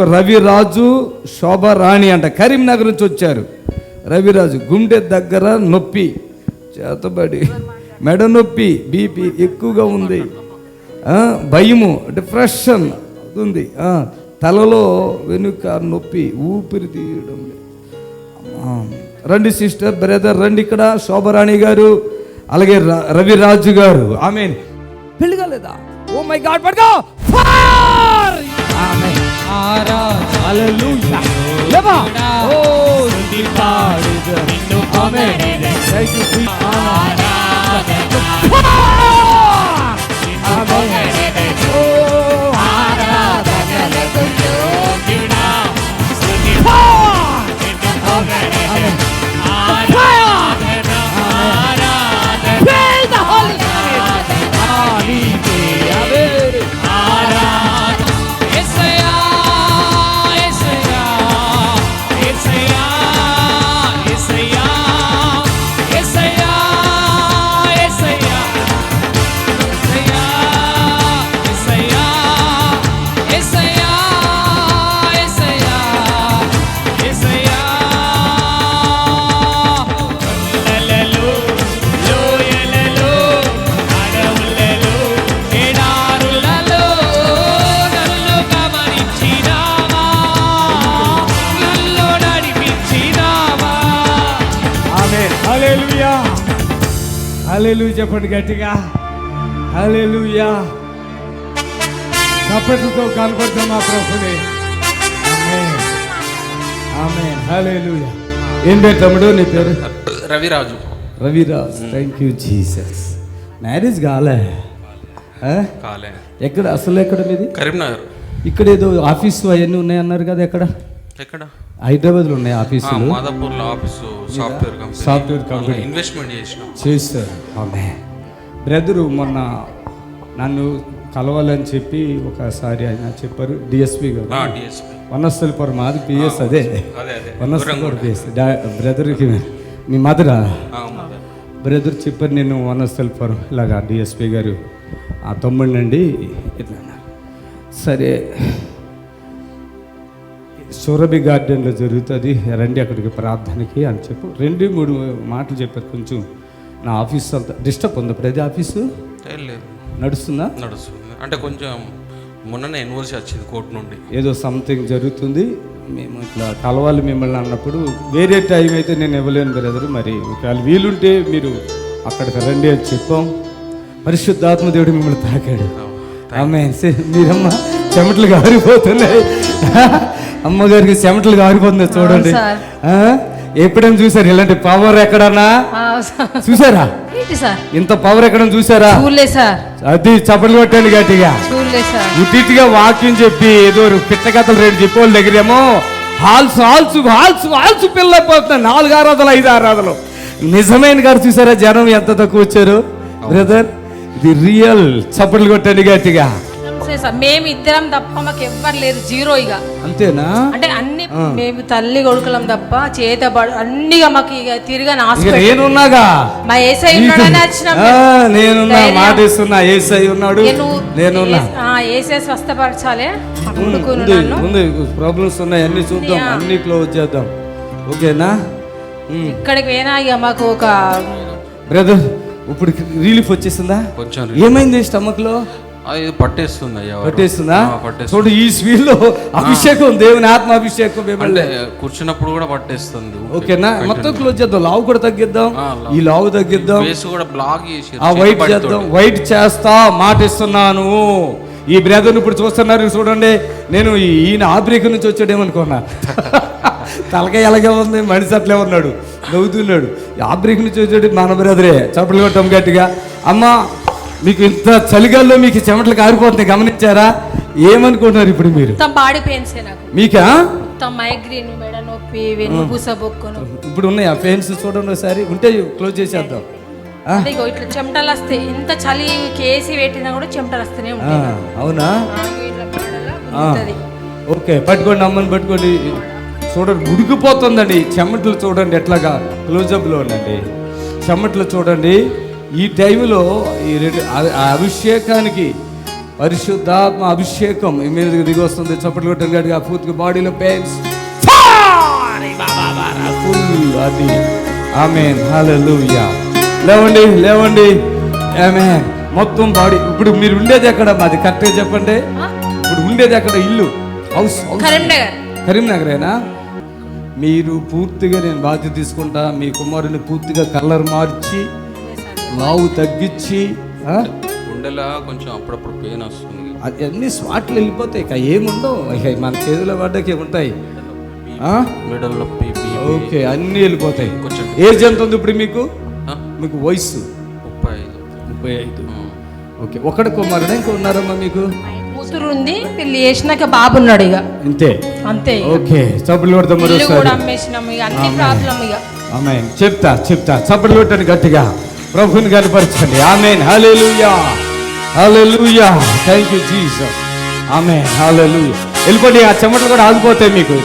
ఎవరికో రవిరాజు శోభారాణి అంట. కరీంనగర్ నుంచి వచ్చారు. రవిరాజు గుండె దగ్గర నొప్పి. చేతబడి. మెడ నొప్పి బీపీ ఎక్కువగా ఉంది. భయము డిప్రెషన్ ఉంది. ఆ, తలలో వెనుక నొప్పి ఊపిరి తీయడం రండి సిస్టర్ బ్రదర్ రండి ఇక్కడ శోభరాణి గారు అలాగే రవిరాజు గారు. ఆమె పెళ్ళి కాలేదా? ఓ మై గాడ్ పడుకో! ఫైర్! ఆమె పాడుద నిన్ను ఆమె థ్యాంక్ యూ హల్లెలూయా చెప్పండి గట్టిగా. హల్లెలూయా చప్పట్లతో కనపడతాం మా ప్రభుని. ఆమేన్ ఆమేన్ హల్లెలూయా ఏం పేరు తమ్ముడు? నీ పేరు? Raviraju. Raviraj. Thank you Jesus marriage కాలే? కాలే. ఎక్కడ? అసలు ఎక్కడ మీది? కరీంనగర్. ఇక్కడ ఏదో ఆఫీసు అవన్నీ ఉన్నాయి అన్నారు కదా ఎక్కడ? ఎక్కడ? హైదరాబాద్లో ఉన్నాయి ఆ, ఆఫీసులు మాదాపూర్లో office software company. Software company. Investment చేసిన. చేస్తారు. ఆమె. బ్రదరు మొన్న నన్ను కలవాలని చెప్పి ఒకసారి ఆయన చెప్పారు డిఎస్పి గారు. డిఎస్పీ వనస్థలిపురం మాది పిఎస్ అదే. వనస్థలిపురం పిఎస్ బ్రదర్కి మీ మదరా. బ్రదర్ చెప్పారు నేను వనస్థలిపురం ఇలాగా డిఎస్పి గారు. ఆ తమ్ముడినండి ఇట్లా. సరే. సూరభి గార్డెన్లో జరుగుతుంది. రండి అక్కడికి ప్రార్థనకి అని చెప్పు. రెండు మూడు మాటలు చెప్పారు. కొంచెం నా ఆఫీస్ అంతా డిస్టర్బ్ ఉంది ప్రతి ఆఫీసు? లేదు. నడుస్తుందా? నడుస్తుంది. అంటే కొంచెం మొన్ననే ఎన్ఓసి వచ్చింది కోర్టు నుండి. ఏదో సంథింగ్ జరుగుతుంది. మేము ఇట్లా కలవాలి మిమ్మల్ని అన్నప్పుడు వేరే టైం అయితే నేను ఇవ్వలేను బ్రదర్. మరి ఒకవేళ వీలుంటే మీరు అక్కడికి రండి అని చెప్పాం. పరిశుద్ధాత్మ దేవుడు మిమ్మల్ని తాకాడు. ఆమె మీరమ్మ చెమటలు గారిపోతున్నాయి. అమ్మగారికి చెమటలు గారిపోతున్నాయి చూడండి. సార్. ఆ? ఎప్పుడైనా చూసారు ఇలాంటి పవర్ ఎక్కడన్నా. చూసారా ఏంటి సార్? ఇంత పవర్ ఎక్కడన్నా చూసారా అది చప్పట్లు కొట్టండి గట్టిగా. ఉట్టిగా వాక్యం చెప్పి ఏదో పిట్ట కథలు రెండు చెప్పి వాళ్ళ దగ్గరేమో హాల్స్ హాల్స్ హాల్స్ హాల్స్ పిల్లపోతున్నాయి నాలుగు ఆరాధనలు ఐదు ఆరాధనలు. నిజమైన గారు చూసారా? జనం ఎంత తక్కువ వచ్చారు? బ్రదర్ ఇది రియల్ చప్పట్లు కొట్టండి గట్టిగా. సార్ మేము ఇద్దరం తప్ప మాకు ఎవ్వరు లేరు. జీరో ఇక. అంతేనా? అంటే అన్ని మేము తల్లి కొడుకులం తప్ప చేత బడు అన్నిగా మాకు ఇక తిరిగా నాశనం నేనున్నాగా? మా ఏసై ఉన్నాడని వచ్చినాం. నేనున్నా. మాట ఇస్తున్నా ఏసై ఉన్నాడు. నేను ఏస్- స్వస్థపరచాలి. ఉంది ప్రాబ్లమ్స్ ఉన్నాయి అన్ని చూద్దాం అన్ని క్లోజ్ చేద్దాం. ఓకేనా. ఇక్కడికి పోయినా ఇక మాకు ఒక బ్రదర్ ఇప్పుడు రిలీఫ్ వచ్చేసిందా? కొంచెం ఏమైంది స్టమక్లో? అది పట్టేస్తుంది? అయ్యా చూడు ఈ స్వీల్లో అభిషేకం దేవుని ఆత్మ అభిషేకం కూర్చున్నప్పుడు కూడా పట్టేస్తుంది ఓకేనా? మొత్తం క్లోజ్ చేద్దాం. లావు కూడా తగ్గిద్దాం. ఈ లావు తగ్గిద్దాం. ఫేస్ కూడా బ్లాక్ చేసి ఆ వైట్ చేద్దాం. వైట్ చేస్తా మాట ఇస్తున్నాను ఈ బ్రదర్ ఇప్పుడు చూస్తున్నారు చూడండి. నేను ఈయన ఆబ్రేక్ నుంచి వచ్చాడేమనుకున్నా తలకాయ ఎలాగే ఉంది మనిషి అట్లే ఉన్నాడు. నవ్వుతున్నాడు. ఈ ఆబ్రేక్ నుంచి వచ్చాడు మన బ్రదరే చప్పట్లు కొట్టాం గట్టిగా. అమ్మ మీకు ఇంత చలిగాల్లో మీకు చెమటలు కారిపోతున్నాయి గమనించారా? ఏమనుకుంటున్నారు ఇప్పుడు మీరు? బాడీ పెయిన్సే నాకు. మీకా? మైగ్రేన్ మెడ నొప్పి వెన్నుపూస బొక్కును. ఇప్పుడు ఉన్నాయా ఫెన్స్ చూడండి ఒకసారి. ఉంటే క్లోజ్ చేసేద్దాం. ఇట్లా చెమటలు వస్తాయి ఎంత చలి కేసి పెట్టినా కూడా చెమటలు వస్తూనే ఉంటాయి. అవునా. ఓకే పట్టుకోండి అమ్మని పట్టుకోండి. చూడండి ఉడికిపోతుందండి. చెమటలు చూడండి ఎట్లాగా? క్లోజప్లో ఉండండి చెమటలు చూడండి. ఈ టైంలో ఈ రెండు ఆ- ఆ అభిషేకానికి పరిశుద్ధాత్మ అభిషేకం మీ మీదకి దిగి వస్తుంది. చప్పట్లు కొట్టారు గట్టిగా పూర్తిగా బాడీలో పెయిన్స్. ఫుల్ అది. ఆమెన్ హల్లెలూయా లేవండి లేవండి. ఆమెన్ మొత్తం బాడీ. ఇప్పుడు మీరు ఉండేది ఎక్కడ? మాది కరెక్ట్గా చెప్పండి. ఇప్పుడు ఉండేది ఎక్కడ? ఇల్లు. House house Karimnagar. కరీంనగరేనా? మీరు పూర్తిగా నేను బాధ్యత తీసుకుంటా. మీ కుమారుని పూర్తిగా కలర్ మార్చి లావు తగ్గించి? గుండెలా కొంచెం అప్పుడప్పుడు పెయిన్ వస్తుంది. అన్ని స్వాట్లు వెళ్ళిపోతాయి. ఇక ఏముండవు ఇక మన చేతిలో పడ్డకే ఉంటాయి? మిడల్ నొప్పి ఓకే అన్నీ వెళ్ళిపోతాయి. కొంచెం ఏజ్ ఎంత ఉంది ఇప్పుడు మీకు? మీకు వయసు ముప్పై ఐదు. ముప్పై ఐదు. ఓకే ఒకటి కుమారుడు ఇంకా ఉన్నారమ్మా మీకు? కూతురు ఉంది పెళ్ళి చేసినాక బాబు ఉన్నాడు ఇక అంతే అంతే. ఓకే చప్పులు కొడతాం అమ్మేసినాం ఇక అన్ని ప్రాబ్లం ఇక. ఆమె చెప్తా చెప్తా. చప్పట్లు కొట్టండి గట్టిగా. ప్రభుని కనపరచండి ఆమె hallelujah hallelujah thank you Jesus ఆమె హలెలుయా వెళ్ళిపోండి. ఆ చెమటలు కూడా ఆగిపోతాయి మీకు.